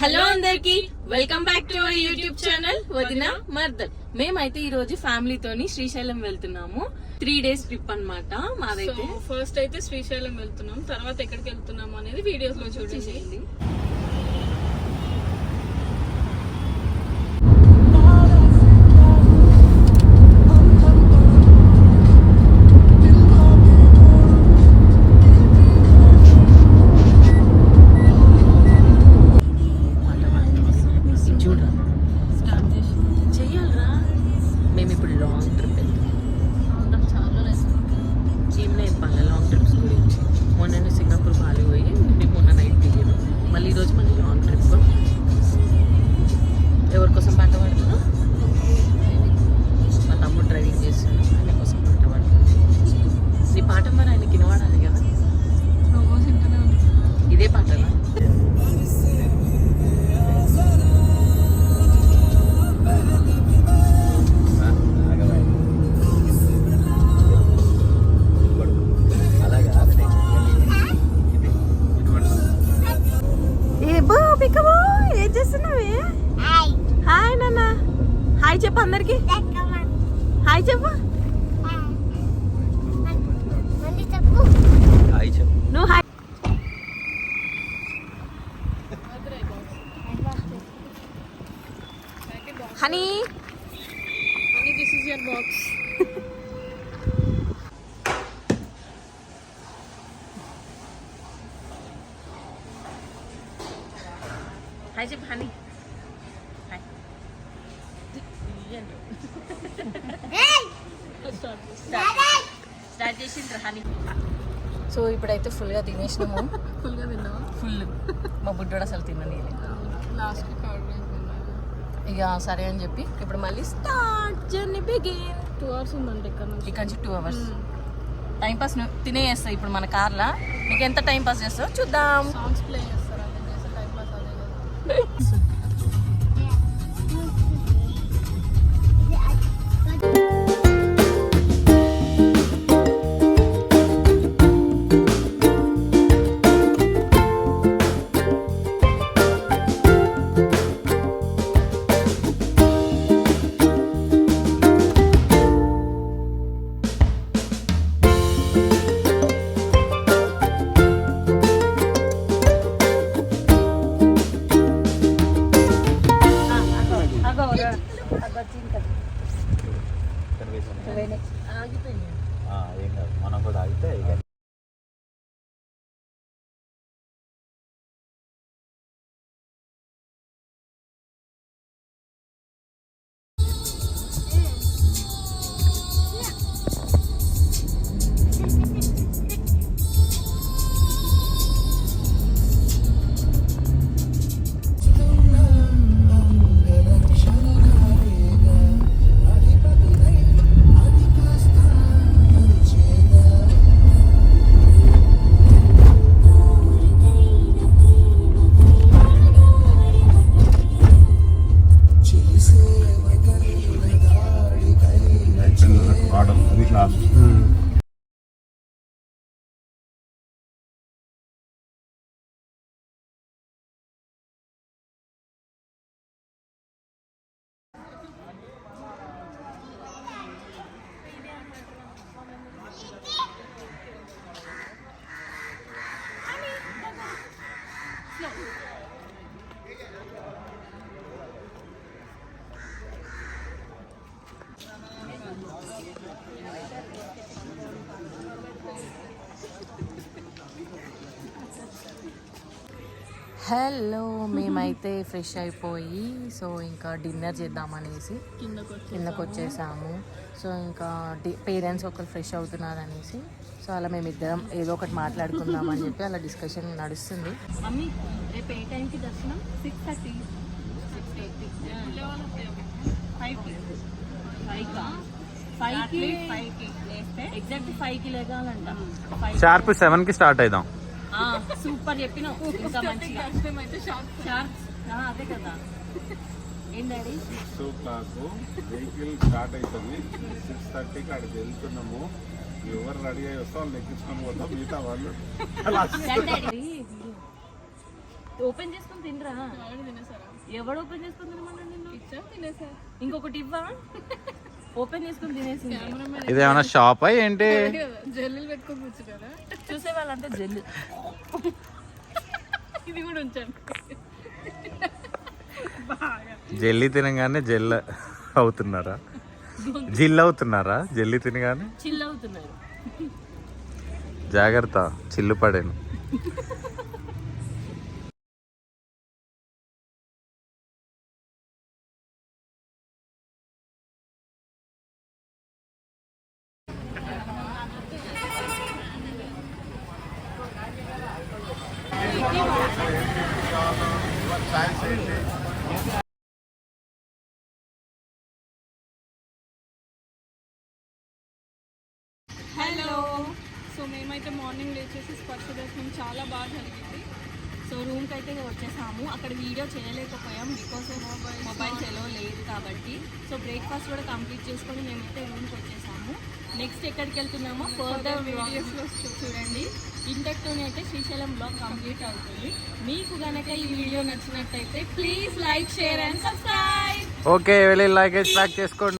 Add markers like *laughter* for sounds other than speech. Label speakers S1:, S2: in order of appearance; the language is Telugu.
S1: హలో అందరికి welcome back to our YouTube channel వదిన మర్దల్ మేమైతే ఈ రోజు ఫ్యామిలీతోని శ్రీశైలం వెళ్తున్నాము. త్రీ డేస్ ట్రిప్ అన్నమాట మాదైతే.
S2: ఫస్ట్ అయితే శ్రీశైలం వెళ్తున్నాం తర్వాత ఎక్కడికి వెళ్తున్నాం అనేది వీడియోస్లో చూడండి.
S1: మేము ఇప్పుడు పికబో ఏం చేస్తున్నావే? హాయ్ నాన్న. హాయ్ చెప్పు అందరికి. హాయ్ చెప్పు. నువ్వు హాయ్ హనీ
S2: అని this is your box
S1: start. చేసిండ్రు హనీ. సో ఇప్పుడైతే ఫుల్గా తినేసినాము.
S2: ఫుల్గా తిన్నావా?
S1: ఫుల్. మా బుడ్డోడు అసలు తిన్నది
S2: లాస్ట్
S1: ఇక సరే అని చెప్పి ఇప్పుడు మళ్ళీ start journey begin.
S2: Two hours ఉందండి ఇక్కడ నుంచి.
S1: ఇక్కడ నుంచి టూ అవర్స్ టైం పాస్ తినేస్తాయి ఇప్పుడు మన కార్లా. మీకు ఎంత టైం పాస్ చేస్తారో చూద్దాం.
S2: సాంగ్స్ ప్లే చేస్తారు అదే చేసే టైం పాస్ అదే కదా
S3: ఆ, ఏం కాదు. మనం కూడా ఆగితే 要。*laughs*
S1: హలో *laughs* మేమైతే ఫ్రెష్ అయిపోయి సో ఇంకా డిన్నర్ చేద్దామనేసి
S2: కిందకు వచ్చి
S1: కిందకు వచ్చేసాము సో ఇంకా పేరెంట్స్ ఒకరు ఫ్రెష్ అవుతున్నారు అనేసి సో అలా మేమిద్దరం ఏదో ఒకటి మాట్లాడుకుందాం అని చెప్పి అలా డిస్కషన్ నడుస్తుంది.
S3: షార్ప్ సెవెన్కి. స్టార్ట్ అవుదాం
S1: సూపర్ చెప్పినావు. *laughs* ఇంకా మంచిగా. షార్ప్స్ అదే కదా. ఏం daddy?
S4: Six o'clock vehicle start అవుతుంది సిక్స్ థర్టీకి అక్కడికి వెళ్తున్నాము. ఎవరు రెడీ అయ్యి వస్తే వాళ్ళు ఎక్కించుకొని పోతాం. మిగతా వాళ్ళు
S1: ఓపెన్ చేసుకొని తినరా? ఎవడు ఓపెన్ చేసుకొని తినమన్నా నిన్ను? ఇంకొకటి ఇవ్వా? ఓపెన్ చేసుకొని తినేసి
S3: ఇది ఏమైనా షాపా ఏంటి?
S2: జల్లులు పెట్టుకొని కూర్చుంటారా
S1: చూసే వాళ్ళంతా జల్లు.
S2: ఇది కూడా ఉంచండి.
S3: జెల్లీ తినగానే జెల్ అవుతున్నారా? జిల్ అవుతున్నారా? జెల్లీ తినగానే?
S1: చిల్ అవుతున్నారు.
S3: జాగ్రత్త చిల్లు పడాను.
S2: హలో సో మేమైతే మార్నింగ్ లేచేసి స్పర్శ దర్శనం చాలా బాగా జరిగింది.
S1: సో రూమ్కి అయితే వచ్చేసాము. అక్కడ వీడియో చేయలేకపోయాం బికాస్ మొబైల్స్ ఎలా లేదు కాబట్టి. సో బ్రేక్ఫాస్ట్ కూడా కంప్లీట్ చేసుకొని మేమైతే రూమ్కి వచ్చేసాము. నెక్స్ట్ ఎక్కడికి వెళ్తున్నామో? ఫర్దర్ వీడియోస్లో చూడండి. ఇంతటితోనే అయితే శ్రీశైలం బ్లాగ్ కంప్లీట్ అవుతుంది. మీకు గనక ఈ వీడియో నచ్చినట్టయితే please like share and subscribe
S3: okay వెళ్ళి లైక్ ప్యాక్ చేసుకోండి.